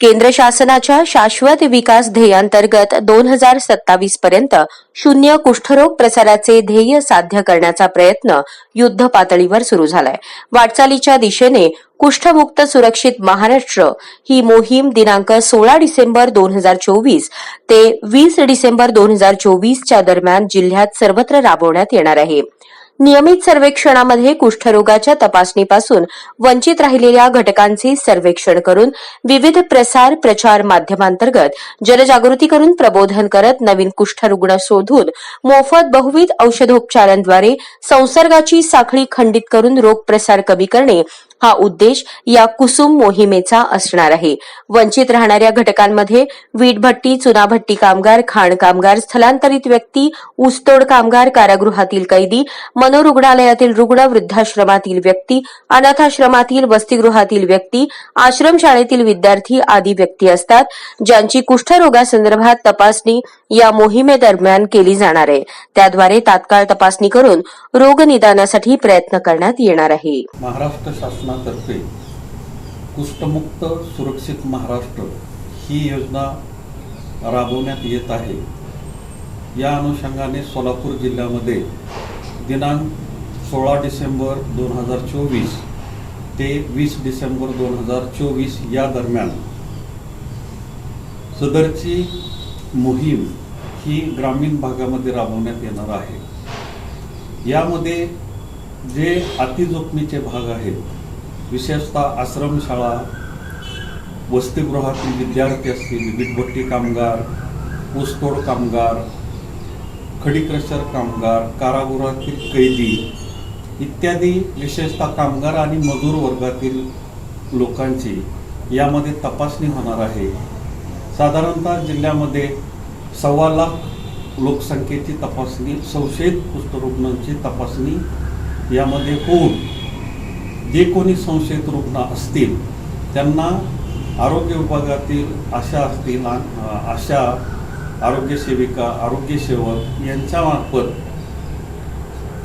केंद्र शासनाच्या शाश्वत विकास ध्येयांतर्गत दोन हजार सत्तावीस पर्यंत शून्य कुष्ठरोग प्रसाराचे ध्येय साध्य करण्याचा प्रयत्न युद्ध पातळीवर सुरू झालाय. वाटचालीच्या दिशेने कुष्ठमुक्त सुरक्षित महाराष्ट्र ही मोहीम दिनांक सोळा डिसेंबर दोन हजार चोवीस ते वीस डिसेंबर दोन हजार चोवीसच्या दरम्यान जिल्ह्यात सर्वत्र राबवण्यात येणार आहे. नियमित सर्वेक्षणामध्ये कुष्ठरोगाच्या तपासणीपासून वंचित राहिलेल्या घटकांचे सर्वेक्षण करून विविध प्रसार प्रचार माध्यमांतर्गत जनजागृती करून प्रबोधन करत नवीन कुष्ठरुग्ण शोधून मोफत बहुविध औषधोपचारांद्वारे संसर्गाची साखळी खंडित करून रोग प्रसार कमी करणे हा उद्देश या कुसुम मोहिमेचा असणार आहे. वंचित राहणाऱ्या घटकांमध्ये वीटभट्टी चुनाभट्टी कामगार खाण कामगार स्थलांतरित व्यक्ती ऊसतोड कामगार कारागृहातील कैदी मनोरुग्णालयातील रुग्ण वृद्धाश्रमातील व्यक्ती अनाथाश्रमातील वसतिगृहातील व्यक्ती आश्रमशाळेतील विद्यार्थी आदी व्यक्ती असतात ज्यांची कुष्ठरोगासंदर्भात तपासणी या मोहिमेदरम्यान केली जाणार आहे. त्याद्वारे तात्काळ तपासणी करून रोग निदानासाठी प्रयत्न करण्यात येणार आहे. महाराष्ट्र शासनातर्फे कुष्ठमुक्त सुरक्षित महाराष्ट्र ही योजना राबवण्यात येत आहे. या अनुषंगाने सोलापूर जिल्ह्यामध्ये दिनांक सोळा डिसेंबर दोन हजार चोवीस ते वीस डिसेंबर दोन हजार चोवीस या दरम्यान सदरची मोहीम ही ग्रामीण भागामध्ये राबवण्यात येणार आहे. यामध्ये जे अतिजोखमीचे भाग आहेत विशेषतः आश्रमशाळा वसतिगृहातील विद्यार्थी असतील वीटभट्टी कामगार ऊसतोड कामगार खडीक्रशर कामगार कारागृहातील कैदी इत्यादी विशेषतः कामगार आणि मजूर वर्गातील लोकांची यामध्ये तपासणी होणार आहे. साधारणतः जिल्ह्यामध्ये सव्वा लाख लोकसंख्येची तपासणी संशयित कुष्ठरुग्णांची तपासणी यामध्ये होऊन जे कोणी संशयित रुग्ण असतील त्यांना आरोग्य विभागातील आशा असतील आशा आरोग्य सेविका आरोग्य सेवक यांच्यामार्फत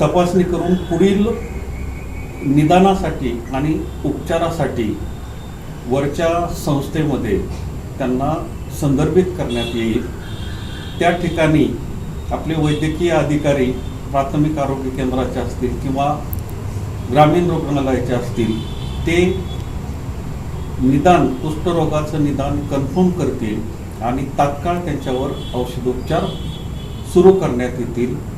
तपासणी करून पुढील निदानासाठी आणि उपचारासाठी वरच्या संस्थेमध्ये त्यांना संदर्भित करण्यात येईल. त्या ठिकाणी आपले वैद्यकीय अधिकारी प्राथमिक आरोग्य केंद्राचे असतील किंवा ग्रामीण रुग्णालयाचे असतील ते निदान कुष्ठरोगाचं निदान कन्फर्म करतील आणि तात्काळ त्यांच्यावर औषधोपचार सुरू करण्यात येतील.